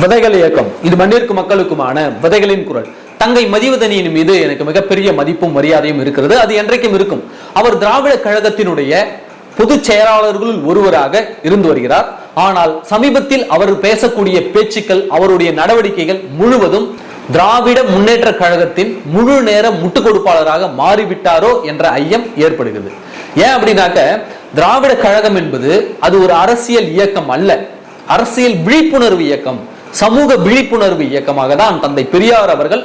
விதைகள் இயக்கம். இது மண்ணிற்கு மக்களுக்குமான விதைகளின் குரல். தங்கை மதிவதனியின் மீது எனக்கு மிகப்பெரிய மதிப்பும் மரியாதையும் இருக்கிறது. அது என்றைக்கும் இருக்கும். அவர் திராவிட கழகத்தினுடைய பொதுச் செயலாளர்களுள் ஒருவராக இருந்து வருகிறார். ஆனால் சமீபத்தில் அவர் பேசக்கூடிய பேச்சுக்கள் அவருடைய நடவடிக்கைகள் முழுவதும் திராவிட முன்னேற்ற கழகத்தின் முழு நேர முட்டுக் கொடுப்பாளராக மாறிவிட்டாரோ என்ற ஐயம் ஏற்படுகிறது. ஏன் அப்படின்னாக்க திராவிட கழகம் என்பது அது ஒரு அரசியல் இயக்கம் அல்ல. அரசியல் விழிப்புணர்வு இயக்கம். சமூக விழிப்புணர்வு இயக்கமாக தான் தந்தை பெரியார் அவர்கள்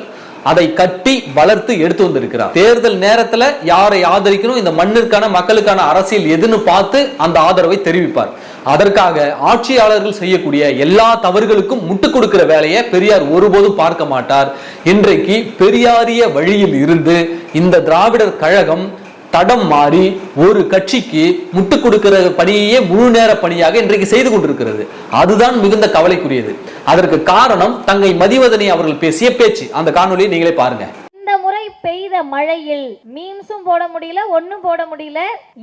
அதை கட்டி வளர்த்து எடுத்து வந்திருக்கிறார். தேர்தல் நேரத்துல யாரை ஆதரிக்கணும் இந்த மண்ணிற்கான மக்களுக்கான அரசியல் எதுன்னு பார்த்து அந்த ஆதரவை தெரிவிப்பார். அதற்காக ஆட்சியாளர்கள் செய்யக்கூடிய எல்லா தவறுகளுக்கும் முட்டு கொடுக்கிற வேலையை பெரியார் ஒருபோதும் பார்க்க மாட்டார். இன்றைக்கு பெரியாரிய வழியில் இருந்து இந்த திராவிடர் கழகம் தடம் மாறி ஒரு கட்சிக்கு முட்டு கொடுக்கிற பணியே முழு நேர பணியாக இன்றைக்கு செய்து கொண்டிருக்கிறது. அதுதான் மிகுந்த கவலைக்குரியது. அதற்கு காரணம் தங்கை மதிவதனி அவர்கள் பேசிய பேச்சு. அந்த காணொலியை நீங்களே பாருங்க. மழையில் மீம்ஸும் போட முடியல ஒன்னும் போட முடியல.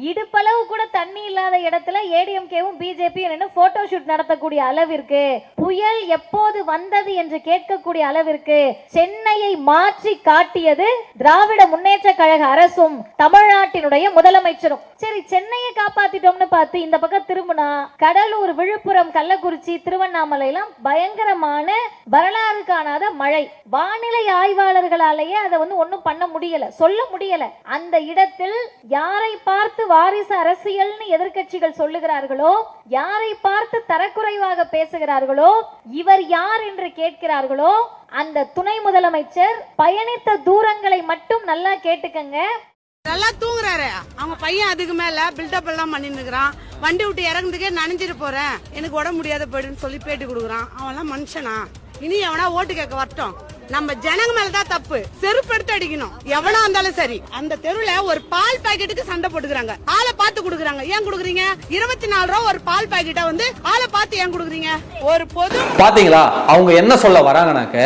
இடுப்பளவு கூட தண்ணி இல்லாத இடத்துல ஏடிஎம்கேவும் பிஜேபி போட்டோ ஷூட் நடத்தக்கூடிய அளவிற்கு புயல் எப்போது வந்தது என்று கேட்கக்கூடிய அளவிற்கு சென்னையை மாற்றி காட்டியது திராவிட முன்னேற்ற கழக அரசும் தமிழ்நாட்டினுடைய முதலமைச்சரும். சரி சென்னையை காப்பாத்திட்டோம்னு பார்த்து இந்த பக்கம் திரும்பினா கடலூர் விழுப்புரம் கள்ளக்குறிச்சி திருவண்ணாமலை எல்லாம் பயங்கரமான வரலாறு காணாத மழை. வானிலை ஆய்வாளர்களாலேயே அதை வந்து ஒன்னும் பண்ண முடியல. சொல்ல முடியல. அந்த இடத்தில் யாரை பார்த்து வாரிசு அரசியல்னு எதிர்க்கட்சிகள் சொல்லுகிறார்களோ யாரை பார்த்து தரக்குறைவாக பேசுகிறார்களோ இவர் யார் என்று கேட்கிறார்களோ அந்த துணை முதலமைச்சர் பயணித்த தூரங்களை மட்டும் நல்லா கேட்டுக்கங்க. நல்லா தூங்குறாரு. அவங்க பையன் அதுக்கு மேல பில்டப் எல்லாம் பண்ணிட்டு இருக்கிறான் வண்டி விட்டு இறங்குறதுக்கே நனைஞ்சிட்டு போறேன். எனக்கு உடம்பு முடியாத போயிடுன்னு சொல்லி பேட்டி கொடுக்குறான். அவன் எல்லாம் மனுஷனா. இனி எவனா ஓட்டு கேட்க வரட்டும். நம்ம ஜனங்க மேலதான் தப்பு. செருப்பு எடுத்து அடிக்கணும். எவனா இருந்தாலும் சரி. அந்த தெருவுல ஒரு பால் பாக்கெட்டுக்கு சண்டை போட்டுக்கிறாங்க. ஆளை பார்த்து குடுக்குறாங்க. ஏன் குடுக்குறீங்க? இருபத்தி நாலு ரூபா ஒரு பால் பாக்கெட்டா வந்து ஆளை பார்த்து ஏன் குடுக்குறீங்க? ஒரு பொது பாத்தீங்களா? அவங்க என்ன சொல்ல வராங்கனாக்க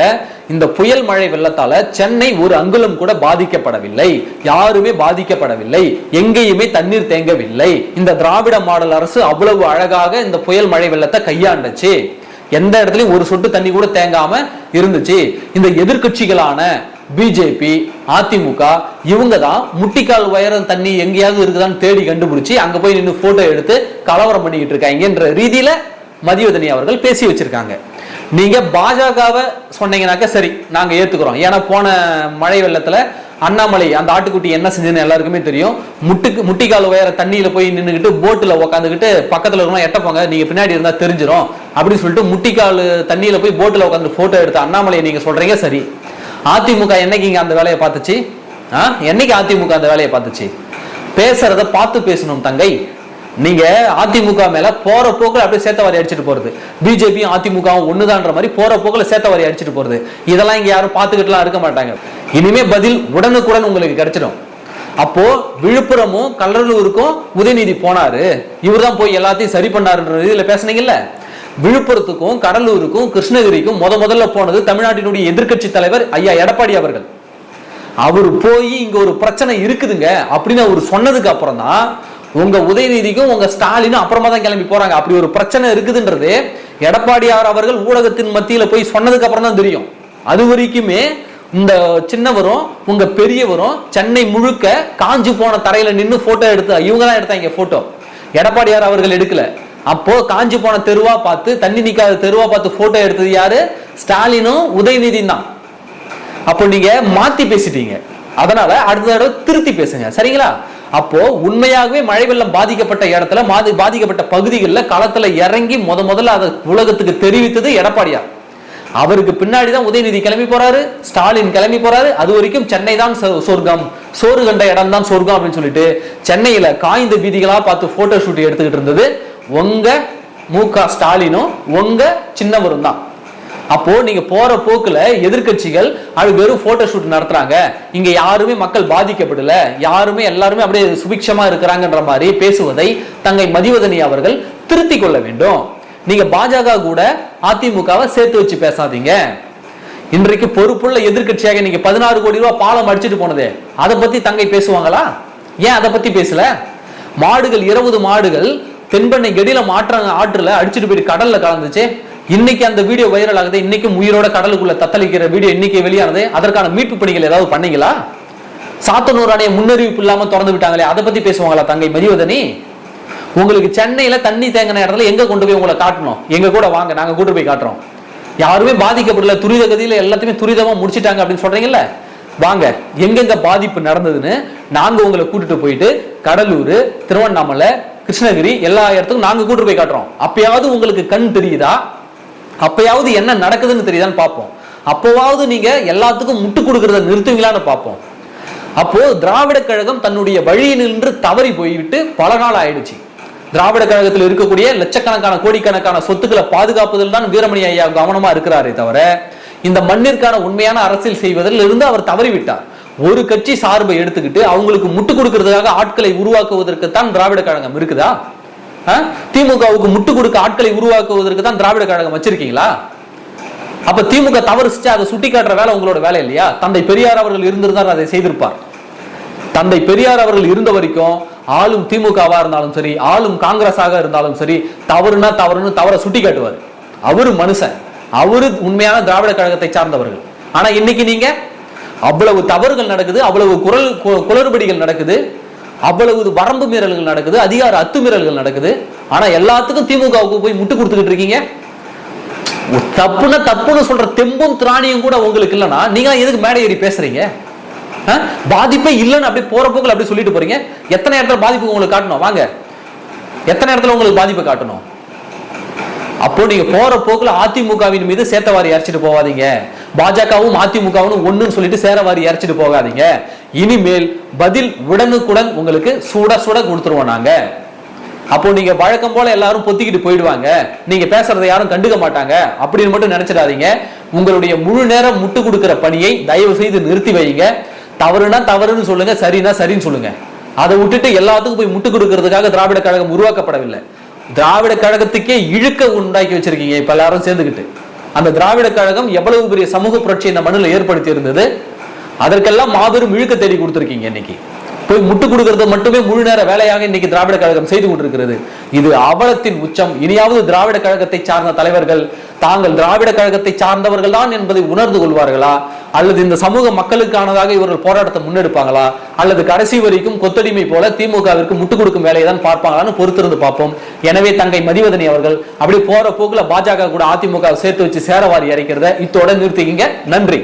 இந்த புயல் மழை வெள்ளத்தால சென்னை ஒரு அங்குலம் கூட பாதிக்கப்படவில்லை. யாருமே பாதிக்கப்படவில்லை. எங்கேயுமே தண்ணீர் தேங்கவில்லை. இந்த திராவிட மாடல் அரசு அவ்வளவு அழகாக இந்த புயல் மழை வெள்ளத்தை கையாண்டுச்சு. எந்த இடத்துலயும் ஒரு சொட்டு தண்ணி கூட தேங்காம இருந்துச்சு. இந்த எதிர்க்கட்சிகளான பிஜேபி அதிமுக இவங்க தான் முட்டிக்கால் உயரம் தண்ணி எங்கேயாவது இருக்குதான்னு தேடி கண்டுபிடிச்சி அங்க போய் நின்று போட்டோ எடுத்து கலவரம் பண்ணிக்கிட்டு இருக்காங்கன்ற ரீதியில மதிவதனி அவர்கள் பேசி வச்சிருக்காங்க. நீங்க பாஜகவை சொன்னீங்கன்னாக்க சரி நாங்க ஏத்துக்கிறோம். ஏன்னா போன மழை வெள்ளத்துல அண்ணாமலை அந்த ஆட்டுக்குட்டி என்ன செஞ்சதுன்னு எல்லாருக்குமே தெரியும். முட்டுக்கு முட்டிக்கால் உயர தண்ணியில போய் நின்றுக்கிட்டு போட்டுல உட்காந்துக்கிட்டு பக்கத்துல இருக்கணும் எட்ட போங்க நீங்க பின்னாடி இருந்தா தெரிஞ்சிரும். அப்படின்னு சொல்லிட்டு முட்டிக்கால் தண்ணியில போய் போட்டுல உட்காந்து போட்டோ எடுத்த அண்ணாமலையை நீங்க சொல்றீங்க சரி. அதிமுக என்னைக்கு இங்க அந்த வேலையை பார்த்துச்சு? ஆ? என்னைக்கு அதிமுக அந்த வேலையை பார்த்துச்சு? பேசுறத பார்த்து பேசணும் தங்கை. நீங்க அதிமுக மேல போற போக்கில் அப்படியே சேத்தவாரி அடிச்சிட்டு போறது. பிஜேபியும் அதிமுகவும் ஒண்ணுதான்ற மாதிரி போற போக்குல சேத்தவாரி அடிச்சிட்டு போறது. இதெல்லாம் இங்க யாரும் பார்த்துக்கிட்டுலாம் இருக்க மாட்டாங்க. இனிமே பதில் உடனுக்குடன் உங்களுக்கு கிடைச்சிடும். அப்போ விழுப்புரமும் கடலூருக்கும் உதயநிதி போனாரு. இவர் தான் போய் எல்லாத்தையும் சரி பண்ணாருன்ற இதுல பேசுனீங்கல்ல? விழுப்புரத்துக்கும் கடலூருக்கும் கிருஷ்ணகிரிக்கும் முத முதல்ல போனது தமிழ்நாட்டினுடைய எதிர்கட்சி தலைவர் ஐயா எடப்பாடி அவர்கள். அவர் போய் இங்க ஒரு பிரச்சனை இருக்குதுங்க அப்படின்னு அவர் சொன்னதுக்கு அப்புறம் தான் உங்க உதயநிதிக்கும் உங்க ஸ்டாலினும் அப்புறமா தான் கிளம்பி போறாங்க. அப்படி ஒரு பிரச்சனை இருக்குதுன்றது எடப்பாடியார் அவர்கள் ஊடகத்தின் மத்தியில போய் சொன்னதுக்கு அப்புறம் தான் தெரியும். அது வரைக்குமே இந்த சின்னவரும் உங்க பெரியவரும் சென்னை முழுக்க காஞ்சி போன தரையில நின்று போட்டோ எடுத்து இவங்க தான் எடுத்தாங்க போட்டோ எடப்பாடியார் அவர்கள் எடுக்கல. அப்போ காஞ்சி போன தெருவா பார்த்து தண்ணி நிக்காத தெருவா பார்த்து போட்டோ எடுத்தது யாரு? ஸ்டாலினும் உதயநிதியும் தான். அப்போ நீங்க மாத்தி பேசிட்டீங்க. அதனால அடுத்த தடவை திருத்தி பேசுங்க. சரிங்களா? அப்போ உண்மையாகவே மழை வெள்ளம் பாதிக்கப்பட்ட இடத்துல மாதி- பாதிக்கப்பட்ட பகுதிகளில் களத்துல இறங்கி முத முதல்ல அதை உலகத்துக்கு தெரிவித்தது எடப்பாடியார். அவருக்கு பின்னாடி தான் உதயநிதி கிளம்பி போறாரு ஸ்டாலின் கிளம்பி போறாரு. அது வரைக்கும் சென்னை தான் சொ- சொர்க்கம். சோறு கண்ட இடம் தான் சொர்க்கம் அப்படின்னு சொல்லிட்டு சென்னையில காய்ந்த வீதிகளா பார்த்து போட்டோ ஷூட் எடுத்துக்கிட்டு இருந்தது. உங்க மு க ஸ்டாலினும் உங்க சின்னவரும் தான். அப்போ நீங்க போற போக்குல எதிர்க்கட்சிகள் அது வெறும் போட்டோ ஷூட் நடத்துறாங்க. இங்க யாருமே மக்கள் பாதிக்கப்படல. யாருமே எல்லாருமே அப்படியே சுபிக்ஷமா இருக்கிறாங்கன்ற மாதிரி பேசுவதை தங்கை மதிவதனி அவர்கள் திருத்திக் கொள்ள வேண்டும். நீங்க பாஜக கூட அதிமுகவை சேர்த்து வச்சு பேசாதீங்க. இன்றைக்கு பொறுப்புள்ள எதிர்க்கட்சியாக நீங்க பதினாறு கோடி ரூபாய் பாலம் அடிச்சிட்டு போனதே. அதை பத்தி தங்கை பேசுவாங்களா? ஏன் அதை பத்தி பேசல? மாடுகள் இருபது மாடுகள் தென்பெண்ணை கெடியில மாற்றாங்க ஆற்றுல அடிச்சுட்டு போயிட்டு கடல்ல கலந்துச்சு. இன்னைக்கு அந்த வீடியோ வைரல் ஆகுது. இன்னைக்கும் உயிரோட கடலுக்குள்ள தத்தளிக்கிற வீடியோ இன்னைக்கு வெளியானது. அதற்கான மீட்பு பணிகள் ஏதாவது பண்ணீங்களா? சாத்தனூர் அணையை முன்னறிவிப்பு இல்லாம திறந்து விட்டாங்களே. அதை பத்தி பேசுவாங்களா தங்கை? மதிவதனி உங்களுக்கு சென்னையில் தண்ணி தேங்கின இடத்துல எங்கே கொண்டு போய் உங்களை காட்டணும்? எங்கள் கூட வாங்க நாங்கள் கூட்டு போய் காட்டுறோம். யாருமே பாதிக்கப்படல துரித கதியில் எல்லாத்தையுமே துரிதமாக முடிச்சிட்டாங்க அப்படின்னு சொல்கிறீங்களே வாங்க எங்கெங்க பாதிப்பு நடந்ததுன்னு நாங்கள் உங்களை கூட்டிட்டு போயிட்டு கடலூர் திருவண்ணாமலை கிருஷ்ணகிரி எல்லா இடத்துக்கும் நாங்கள் கூட்டு போய் காட்டுறோம். அப்பயாவது உங்களுக்கு கண் தெரியுதா? அப்பயாவது என்ன நடக்குதுன்னு தெரியுதான்னு பார்ப்போம். அப்போவாவது நீங்க எல்லாத்துக்கும் முட்டு கொடுக்கறத நிறுத்துவீங்களான்னு பார்ப்போம். அப்போ திராவிட கழகம் தன்னுடைய வழியில் நின்று தவறி போய்விட்டு பல நாள் ஆயிடுச்சு. திராவிட கழகத்தில் இருக்கக்கூடிய லட்சக்கணக்கான கோடிக்கணக்கான சொத்துக்களை பாதுகாப்பதில் தான் வீரமணி ஐயா கவனமா இருக்கிறாரே தவிர இந்த மண்ணிற்கான உண்மையான அரசியல் செய்வதில் இருந்து அவர் தவறிவிட்டார். ஒரு கட்சி சார்பை எடுத்துக்கிட்டு அவங்களுக்கு முட்டு கொடுக்கறதுக்காக ஆட்களை உருவாக்குவதற்கு தான் திராவிட கழகம் இருக்குதா? ஆ? திமுகவுக்கு முட்டு கொடுக்க ஆட்களை உருவாக்குவதற்கு தான் திராவிட கழகம் வச்சிருக்கீங்களா? அப்ப திமுக தவறு அதை சுட்டி காட்டுற வேலை உங்களோட வேலை இல்லையா? தந்தை பெரியார் அவர்கள் இருந்திருந்தார் அதை செய்திருப்பார். தந்தை பெரியார் அவர்கள் இருந்த வரைக்கும் ஆளும் திமுகவா இருந்தாலும் சரி ஆளும் காங்கிரஸாக இருந்தாலும் சரி தவறுனா தவறுன்னு தவற சுட்டி காட்டுவார். அவரு மனுஷன். அவரு உண்மையான திராவிட கழகத்தை சார்ந்தவர்கள். ஆனா இன்னைக்கு நீங்க அவ்வளவு தவறுகள் நடக்குது அவ்வளவு குரல் கு- குளறுபடிகள் நடக்குது அவ்வளவு வரம்பு மீறல்கள் நடக்குது அதிகார அத்துமீறல்கள் நடக்குது. ஆனா எல்லாத்துக்கும் திமுகவுக்கு போய் முட்டு கொடுத்துக்கிட்டு இருக்கீங்க. தப்புன்னு தப்புன்னு சொல்ற தெம்பும் திராணியும் கூட உங்களுக்கு இல்லைன்னா நீங்க எதுக்கு மேடை ஏறி பேசுறீங்க? பாதிப்பே இல்லைன்னு அப்படியே போற போக்கில் அப்படி சொல்லிட்டு போறீங்க. எத்தனை இடத்துல பாதிப்பு உங்களுக்கு காட்டணும்? வாங்க. எத்தனை இடத்துல உங்களுக்கு பாதிப்பு காட்டணும்? அப்போ நீங்க போற போக்குல அதிமுகவின் மீது சேத்தவாரி இறைச்சிட்டு போகாதீங்க. பாஜகவும் அதிமுகவும் ஒண்ணுன்னு சொல்லிட்டு சேரவாரி இறைச்சிட்டு போகாதீங்க. இனிமேல் பதில் உடனுக்குடன் உங்களுக்கு சுட சுட கொடுத்துருவோம் நாங்க. அப்போ நீங்க வழக்கம் போல எல்லாரும் பொத்திக்கிட்டு போயிடுவாங்க. நீங்க பேசுறதை யாரும் கண்டுக்க மாட்டாங்க. அப்படின்னு மட்டும் நினைச்சிடாதீங்க. உங்களுடைய முழு நேரம் முட்டு கொடுக்கிற பணியை தயவு செய்து நிறுத்தி வைங்க. தவறுனா தவறுன்னு சொல்லுங்க சரினா சரின்னு சொல்லுங்க. அதை விட்டுட்டு எல்லாத்துக்கும் போய் முட்டு கொடுக்கறதுக்காக திராவிட கழகம் உருவாக்கப்படவில்லை. திராவிட கழகத்துக்கே இழுக்க உண்டாக்கி வச்சிருக்கீங்க இப்ப எல்லாரும் சேர்ந்துக்கிட்டு அந்த திராவிட கழகம் எவ்வளவு பெரிய சமூக புரட்சி இந்த மண்ணில் ஏற்படுத்தி இருந்தது அதற்கெல்லாம் மாபெரும் இழுக்க தேடி கொடுத்திருக்கீங்க இன்னைக்கு. போய் முட்டு கொடுக்கறது மட்டுமே முழு நேர வேலையாக இன்னைக்கு திராவிட கழகம் செய்து கொண்டிருக்கிறது. இது அவலத்தின் உச்சம். இனியாவது திராவிட கழகத்தை சார்ந்த தலைவர்கள் தாங்கள் திராவிட கழகத்தை சார்ந்தவர்கள் தான் என்பதை உணர்ந்து கொள்வார்களா? அல்லது இந்த சமூக மக்களுக்கானதாக இவர்கள் போராட்டத்தை முன்னெடுப்பாங்களா? அல்லது கடைசி வரைக்கும் கொத்தடிமை போல திமுகவிற்கு முட்டுக் கொடுக்கும் வேலையை தான் பார்ப்பாங்களான்னு பொறுத்திருந்து பார்ப்போம். எனவே தங்கை மதிவதனி அவர்கள் அப்படி போற போக்குல பாஜக கூட அதிமுக சேர்த்து வச்சு சேரவாரி இறைக்கிறத இத்தோட நிறுத்திக்கிங்க. நன்றி.